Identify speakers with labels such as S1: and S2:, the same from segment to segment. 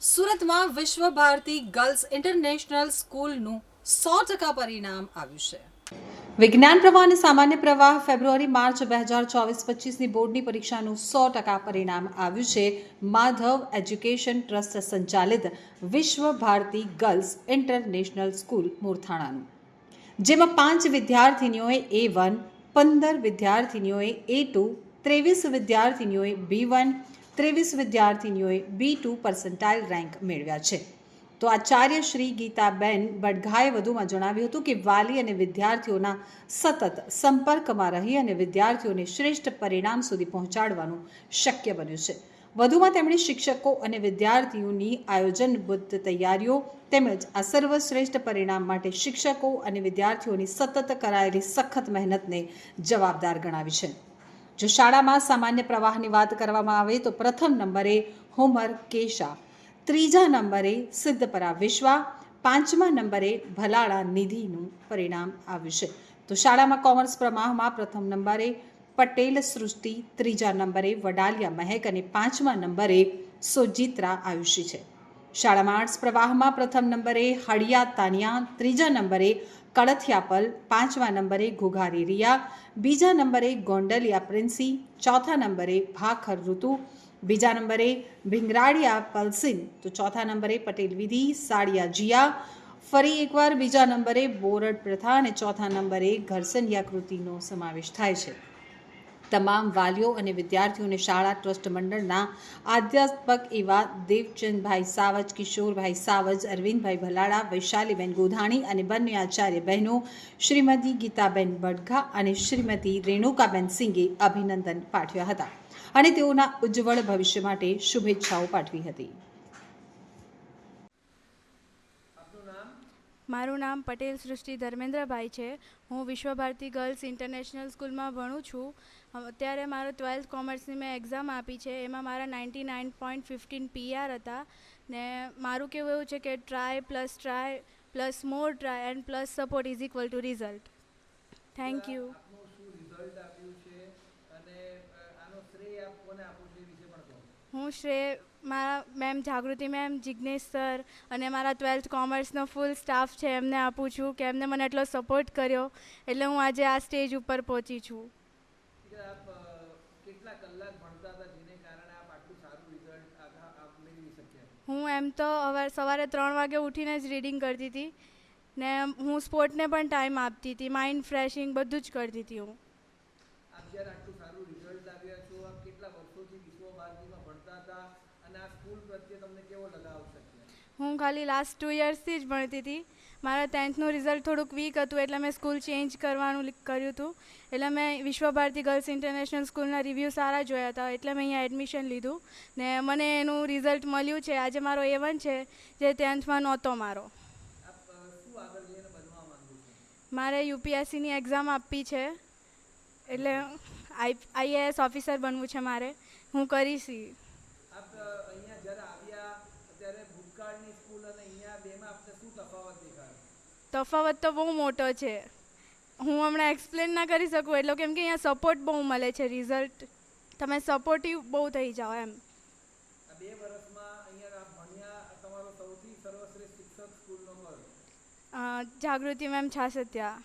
S1: સુરતમાં વિશ્વ Bharati girls international સ્કૂલનું સો ટકા પરિણામ આવ્યું છે. વિજ્ઞાન પ્રવાહ અને સામાન્ય પ્રવાહ ફેબ્રુઆરી, માર્ચ બે હજાર ચોવીસ પચીસની બોર્ડની પરીક્ષાનું સો ટકા પરિણામ આવ્યું છે. માધવ એજ્યુકેશન ટ્રસ્ટ સંચાલિત Vishwa Bharati girls international school, મોરથાણાનું. જેમાં પાંચ વિદ્યાર્થીનીઓએ એ વન પંદર વિદ્યાર્થીનીઓએ એ ટુ ત્રેવીસ વિદ્યાર્થીનીઓએ બી વન ત્રેવીસ વિદ્યાર્થીનીઓએ બી ટુ પર્સન્ટાઇલ રેન્ક મેળવ્યા છે. તો આચાર્ય શ્રી ગીતાબેન બડઘાએ વધુમાં જણાવ્યું હતું કે વાલી અને વિદ્યાર્થીઓના સતત સંપર્કમાં રહી અને વિદ્યાર્થીઓને શ્રેષ્ઠ પરિણામ સુધી પહોંચાડવાનું શક્ય બન્યું છે. વધુમાં તેમણે શિક્ષકો અને વિદ્યાર્થીઓની આયોજનબદ્ધ તૈયારીઓ તેમજ આ સર્વશ્રેષ્ઠ પરિણામ માટે શિક્ષકો અને વિદ્યાર્થીઓની સતત કરાયેલી સખત મહેનતને જવાબદાર ગણાવી છે. જો શાળામાં સામાન્ય પ્રવાહની વાત કરવામાં આવે તો પ્રથમ નંબરે હોમર કેશા, ત્રીજા નંબરે સિદ્ધપરા વિશ્વા, પાંચમા નંબરે ભલાળા નિધિનું પરિણામ આવ્યું છે. તો શાળામાં કોમર્સ પ્રવાહમાં પ્રથમ નંબરે પટેલ સૃષ્ટિ, ત્રીજા નંબરે વડાલિયા મહેક અને પાંચમા નંબરે સોજિત્રા આયુષી છે. શાળામાં આર્ટ્સ પ્રવાહમાં પ્રથમ નંબરે હળિયા તાનિયા, ત્રીજા નંબરે કળથિયાપલ પાંચમા નંબરે ઘુઘારી રિયા, બીજા નંબરે ગોંડલિયા પ્રિન્સી, ચોથા નંબરે ભાખર ઋતુ, બીજા નંબરે ભીંગરાડિયા પલસિન તો ચોથા નંબરે પટેલ વિધિ સાડિયા જિયા, ફરી એકવાર બીજા નંબરે બોરડ પ્રથા અને ચોથા નંબરે ઘરસનિયા કૃતિનો સમાવેશ થાય છે. તમામ વાલીઓ અને વિદ્યાર્થીઓને શાળા ટ્રસ્ટ મંડળના આધ્યાત્મક એવા દેવચંદભાઈ સાવજ, કિશોરભાઈ સાવજ, અરવિંદભાઈ ભલાળા વૈશાલીબેન ગોધાણી અને બંને આચાર્ય બહેનો શ્રીમતી ગીતાબેન બડઘા અને શ્રીમતી રેણુકાબેન સિંઘે અભિનંદન પાઠવ્યા હતા અને તેઓના ઉજ્જવળ ભવિષ્ય માટે શુભેચ્છાઓ પાઠવી હતી.
S2: મારું નામ પટેલ સૃષ્ટિ ધર્મેન્દ્રભાઈ છે. હું વિશ્વભારતી ગર્લ્સ ઇન્ટરનેશનલ સ્કૂલમાં ભણું છું. અત્યારે મારો ટ્વેલ્થ કોમર્સની મેં એક્ઝામ આપી છે. એમાં મારા ninety nine point fifteen PR હતા. ને મારું કેવું એવું છે કે try plus try plus more try and plus support is equal to result. Thank you.
S3: અને આનો શ્રેય આપ કોને આપો છો વિશે પણ
S2: હું શ્રેય મારા ma'am Jagruti ma'am Jignesh sir અને મારા ટ્વેલ્થ કોમર્સનો ફૂલ સ્ટાફ છે એમને આપું છું કે એમને મને એટલો સપોર્ટ કર્યો એટલે હું આજે આ સ્ટેજ ઉપર પહોંચી છું. હું એમ તો હવે સવારે ત્રણ વાગે ઉઠીને જ રીડિંગ કરતી હતી ને હું સ્પોર્ટને પણ ટાઈમ આપતી હતી માઇન્ડ ફ્રેશિંગ બધું જ કરતી હતી હું
S3: આપ જ્યારે આટલું સારું રિઝલ્ટ આવ્યા છો આપ કેટલા વર્ષોથી વિશ્વ ભારતીમાં ભણતા હતા અને આ સ્કૂલ પ્રત્યે તમને કેવો લગાવ શક્યા
S2: હું ખાલી લાસ્ટ ટુ યર્સથી જ ભણતી હતી. મારા ટેન્થનું રિઝલ્ટ થોડુંક વીક હતું, એટલે મેં સ્કૂલ ચેન્જ કરવાનું કર્યું હતું. એટલે મેં વિશ્વભારતી ગર્લ્સ ઇન્ટરનેશનલ સ્કૂલના રિવ્યૂ સારા જોયા હતા, એટલે મેં અહીંયા એડમિશન લીધું. ને મને એનું રિઝલ્ટ મળ્યું છે. આજે મારો એ વન છે, જે ટેન્થમાં નહોતો મારો. મારે યુપીએસસીની એક્ઝામ આપવી છે. એટલે આઈ આઈએએસ ઓફિસર બનવું છે મારે. હું કરીશ ઈ.
S3: આપ અ, અહીંયા જ્યારે આવ્યા ત્યારે ભૂતકાળની સ્કૂલ અને અહીંયા બેમાં આપને શું તફાવત દેખાયો
S2: તફાવત તો બહુ મોટો છે. હું હમણાં એક્સપ્લેન ના કરી શકું એટલો કેમ કે અહીંયા સપોર્ટ બહુ મળે છે રિઝલ્ટ તમે સપોર્ટિવ બહુ થઈ જાઓ એમ.
S3: બે વર્ષમાં અહીંયા ભણ્યા તમારો સૌથી સર્વશ્રેષ્ઠ શિક્ષક સ્કૂલનો
S2: જાગૃતિ મેમ છાસત્યા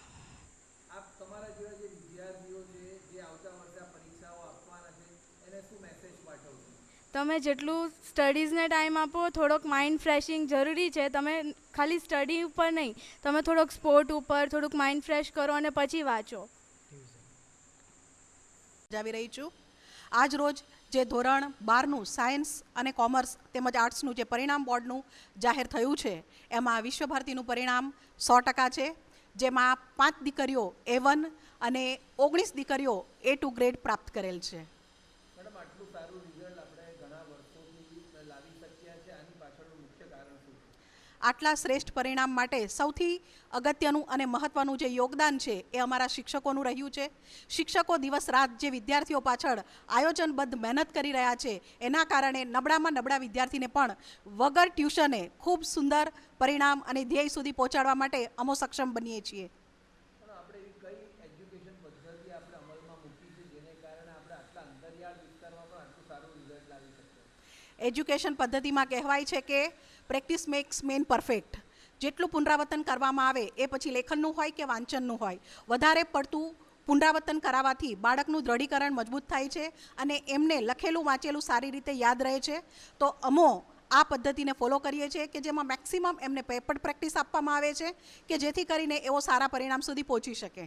S3: આપ તમારા જેવા જે વિદ્યાર્થીઓ છે જે આવતા વર્ષે આ પરીક્ષાઓ આપવાના છે એને શું મેસેજ પાઠવશો
S2: તમે જેટલું સ્ટડીઝને ટાઈમ આપો, થોડોક માઇન્ડ ફ્રેશિંગ જરૂરી છે. તમે ખાલી સ્ટડી ઉપર નહીં, તમે થોડોક સ્પોર્ટ ઉપર થોડુંક માઇન્ડ ફ્રેશ કરો અને પછી વાંચો.
S4: આવી રહી છું. આજ રોજ જે ધોરણ બારનું સાયન્સ અને કોમર્સ તેમજ આર્ટ્સનું જે પરિણામ બોર્ડનું જાહેર થયું છે, એમાં વિશ્વભારતીનું પરિણામ સો ટકા છે. જેમાં પાંચ દીકરીઓ એ વન અને ઓગણીસ દીકરીઓ એ ટુ ગ્રેડ પ્રાપ્ત કરેલ છે
S3: મેડમ આટલું સારું રિઝલ્ટ આપણે ઘણા વર્ષોથી લાવી શક્યા છે આની પાછળનું મુખ્ય કારણ શું છે
S4: આટલા શ્રેષ્ઠ પરિણામ માટે સૌથી અગત્યનું અને મહત્ત્વનું જે યોગદાન છે એ અમારા શિક્ષકોનું રહ્યું છે. શિક્ષકો દિવસ રાત જે વિદ્યાર્થીઓ પાછળ આયોજનબદ્ધ મહેનત કરી રહ્યા છે એના કારણે નબળામાં નબળા વિદ્યાર્થીને પણ વગર ટ્યુશને ખૂબ સુંદર પરિણામ અને ધ્યેય સુધી પહોંચાડવા માટે અમો સક્ષમ બનીએ છીએ.
S3: એજ્યુકેશન
S4: પદ્ધતિમાં કહેવાય છે કે પ્રેક્ટિસ મેક્સ મેન પરફેક્ટ. જેટલું પુનરાવર્તન કરવામાં આવે, એ પછી લેખનનું હોય કે વાંચનનું હોય. વધારે પડતું પુનરાવર્તન કરાવવાથી બાળકનું દ્રઢીકરણ મજબૂત થાય છે અને એમને લખેલું, વાંચેલું સારી રીતે યાદ રહે છે. તો અમો આ પદ્ધતિને ફોલો કરીએ છીએ કે જેમાં મેક્સિમમ એમને પેપર પ્રેક્ટિસ આપવામાં આવે છે કે જેથી કરીને એઓ સારા પરિણામ સુધી પહોંચી શકે.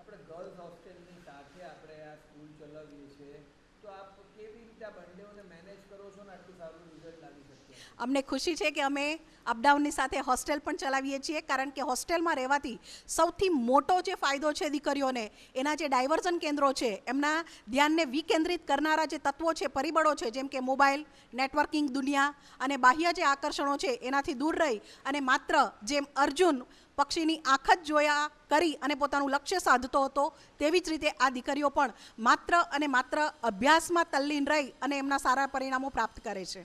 S3: આપણે ગર્લ્સ હોસ્ટેલની સાથે આપણે આ સ્કૂલ ચલાવીએ છીએ તો આપ કેવી રીતે આ બંનેઓને મેનેજ કરો છો ને આટલું સારું રિઝલ્ટ લાવી શકીએ
S4: અમને ખુશી છે કે અમે અપડાઉનની સાથે હોસ્ટેલ પણ ચલાવીએ છીએ, કારણ કે હોસ્ટેલમાં રહેવાથી સૌથી મોટો જે ફાયદો છે દીકરીઓને, એના જે ડાયવર્ઝન કેન્દ્રો છે, એમના ધ્યાનને વિકેન્દ્રિત કરનારા જે તત્વો છે, પરિબળો છે, જેમ કે મોબાઈલ, નેટવર્કિંગ દુનિયા અને બાહ્ય જે આકર્ષણો છે, એનાથી દૂર રહી અને માત્ર જેમ અર્જુન પક્ષીની આંખ જ જોયા કરી અને પોતાનું લક્ષ્ય સાધતો હતો, તેવી જ રીતે આ દીકરીઓ પણ માત્ર અને માત્ર અભ્યાસમાં તલ્લીન રહી અને એમના સારા પરિણામો પ્રાપ્ત કરે છે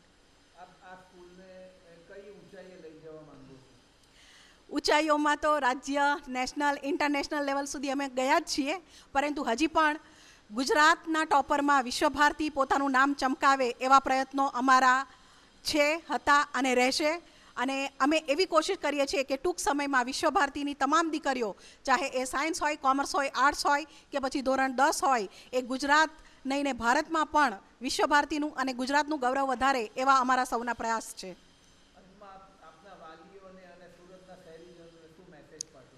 S3: આપ આ સ્કૂલને અ, કઈ ઊંચાઈએ લઈ જવા માંગો છો
S4: ઊંચાઈઓમાં તો રાજ્ય નેશનલ ઇન્ટરનેશનલ લેવલ સુધી અમે ગયા જ છીએ. પરંતુ હજી પણ ગુજરાતના ટોપરમાં વિશ્વભારતી પોતાનું નામ ચમકાવે એવા પ્રયત્નો અમારા છે, હતા અને રહેશે. અને અમે એવી કોશિશ કરીએ છીએ કે ટૂંક સમયમાં વિશ્વભારતીની તમામ દીકરીઓ, ચાહે એ સાયન્સ હોય કોમર્સ હોય આર્ટ્સ હોય, કે પછી ધોરણ દસ હોય, એ ગુજરાત નહીં ભારતમાં પણ વિશ્વભારતીનું અને ગુજરાતનું ગૌરવ વધારે એવા અમારા સૌના પ્રયાસ છે
S3: અંતમાં આપ આપના વાલીઓને અને સુરતના શહેરીજનોને શું મેસેજ પાઠવો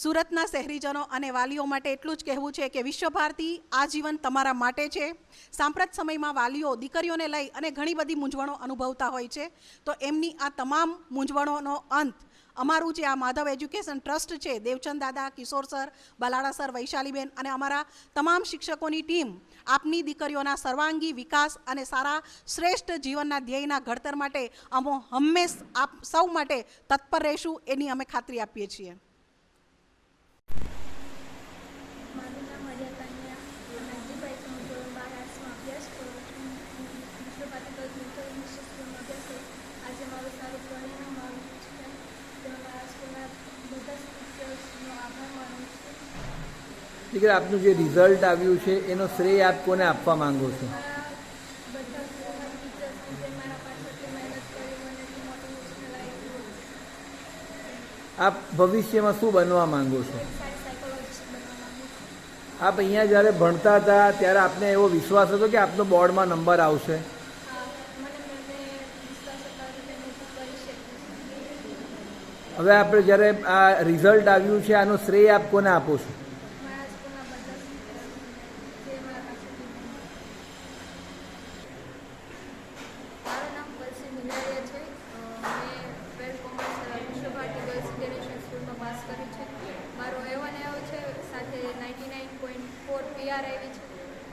S4: સુરતના શહેરીજનો અને વાલીઓ માટે એટલું જ કહેવું છે કે વિશ્વભારતી આજીવન તમારા માટે છે. સાંપ્રત સમયમાં વાલીઓ, દીકરીઓને લઈ અને ઘણી બધી મૂંઝવણો અનુભવતા હોય છે. તો એમની આ તમામ મૂંઝવણોનો અંત અમારું જે આ માધવ એજ્યુકેશન ટ્રસ્ટ છે, દેવચંદ દાદા, કિશોર સર, બલાડા સર, વૈશાલીબેન અને અમારા તમામ શિક્ષકોની ટીમ આપની દીકરીઓના સર્વાંગી વિકાસ અને સારા શ્રેષ્ઠ જીવનના ધ્યેયના ઘડતર માટે અમો હંમેશ આપ સૌ માટે તત્પર રહીશું એની અમે ખાતરી આપીએ છીએ
S5: મારું નામ હરિયા કન્યા નાગજીભાઈ છે હું ધોરણ બાર આર્ટ્સમાં અભ્યાસ કરું છું વિશ્વભારતી ગર્લ્સ મિત્ર ઇંગ્લિશ સ્કૂલમાં અભ્યાસ કરું આજે મારું સારું પરિણામ આવ્યું છે તેમાં મારા સ્કૂલના બધા જ ટીચર્સનો આભાર માનું છું
S3: દીકરા આપનું જે રિઝલ્ટ આવ્યું છે, એનો શ્રેય આપ કોને આપવા માંગો છો? આપ ભવિષ્યમાં શું બનવા માંગો છો? આપ અહીંયા જ્યારે ભણતા હતા, ત્યારે આપને એવો વિશ્વાસ હતો કે આપનો બોર્ડમાં નંબર આવશે? હવે આપણે જ્યારે આ રિઝલ્ટ આવ્યું છે, આનો શ્રેય આપ કોને આપો છો
S5: મારા સ્કૂલના બધા સ્ટુડન્ટ જે મારા પાસેથી
S6: મારું નામ પલસી મુંજારિયા છે અ, મેં twelfth commerce Vishwabharati girls international સ્કૂલમાં પાસ કર્યું છે મારો એવન એવો છે સાથે ninety nine point four PR આવી છે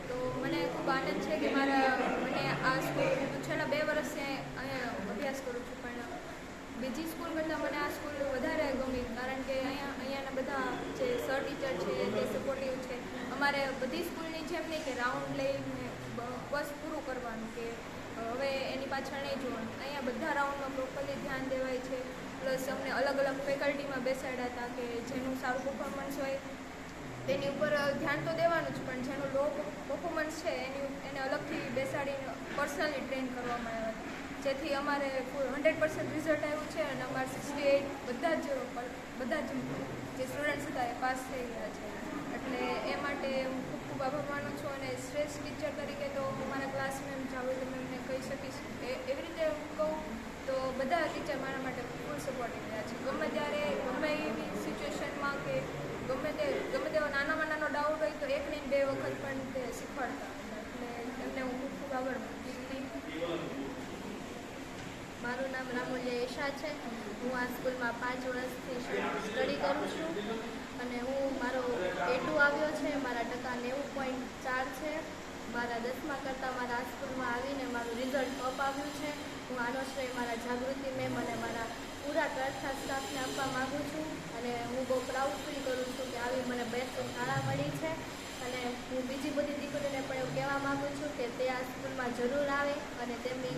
S6: તો મને ખૂબ આનંદ છે કે મારા મને આ સ્કૂલ હું છેલ્લા બે વર્ષથી અહીંયા અભ્યાસ કરું છું પણ બીજી સ્કૂલ કરતાં મને આ સ્કૂલ વધારે ગમી, કારણ કે અહીંયા, અહીંયાના બધા જે સર ટીચર છે તે સપોર્ટિવ છે, અમારે બધી સ્કૂલની જેમ નહીં કે રાઉન્ડ લઈને બસ પૂરું કરવાનું કે હવે એની પાછળ નહીં જોવાનું અહીંયા બધા રાઉન્ડમાં પ્રોપરલી ધ્યાન દેવાય છે. પ્લસ અમને અલગ અલગ ફેકલ્ટીમાં બેસાડ્યા હતા કે જેનું સારું પરફોર્મન્સ હોય, તેની ઉપર ધ્યાન તો દેવાનું જ, પણ જેનું લો પર્ફોર્મન્સ છે, એની, એને અલગથી બેસાડીને પર્સનલી ટ્રેન કરવામાં હતા જેથી અમારે હંડ્રેડ પર્સન્ટ રિઝલ્ટ આવ્યું છે અને અમારે સિક્સટી એઇટ બધા જ બધા જ જે સ્ટુડન્ટ્સ હતા એ પાસ થઈ ગયા છે. એટલે એ માટે હું ખૂબ ખૂબ આભાર માનું છું અને શ્રેષ્ઠ ટીચર તરીકે તો હું મારા ક્લાસ મેમ જાવેદ મેમને કહી શકીશ. એ, એવી રીતે હું કહું તો બધા ટીચર મારા માટે ફૂલ સપોર્ટિવ રહ્યા છે. ગમે ત્યારે, ગમે એવી સિચ્યુએશનમાં કે ગમે તે, ગમે તેવો નાનામાં નાનો ડાઉટ હોય તો એક નહીં બે વખત પણ તે શીખવાડતા. એટલે એમને હું ખૂબ ખૂબ આભાર માનું છું
S7: મારું નામ રામુલિયા ઈશા છે. હું આ સ્કૂલમાં પાંચ વર્ષથી સ્ટડી કરું છું અને હું મારો એટુ આવ્યો છે. મારા ટકા નેવું પોઈન્ટ ચાર છે. મારા દસમા કરતાં મારા આ સ્કૂલમાં આવીને મારું રિઝલ્ટ અપ આવ્યું છે. હું આનો શ્રેય મારા જાગૃતિ મેમ અને મારા પૂરા ટ્રસ્ટના સ્ટાફને આપવા માગું છું અને હું બહુ પ્રાઉડ ફીલ કરું છું કે આવી મને બેસ્ટ શાળા મળી છે. અને હું બીજી બધી દીકરીઓને પણ એવું કહેવા માગું છું કે તે આ સ્કૂલમાં જરૂર આવે અને તેમની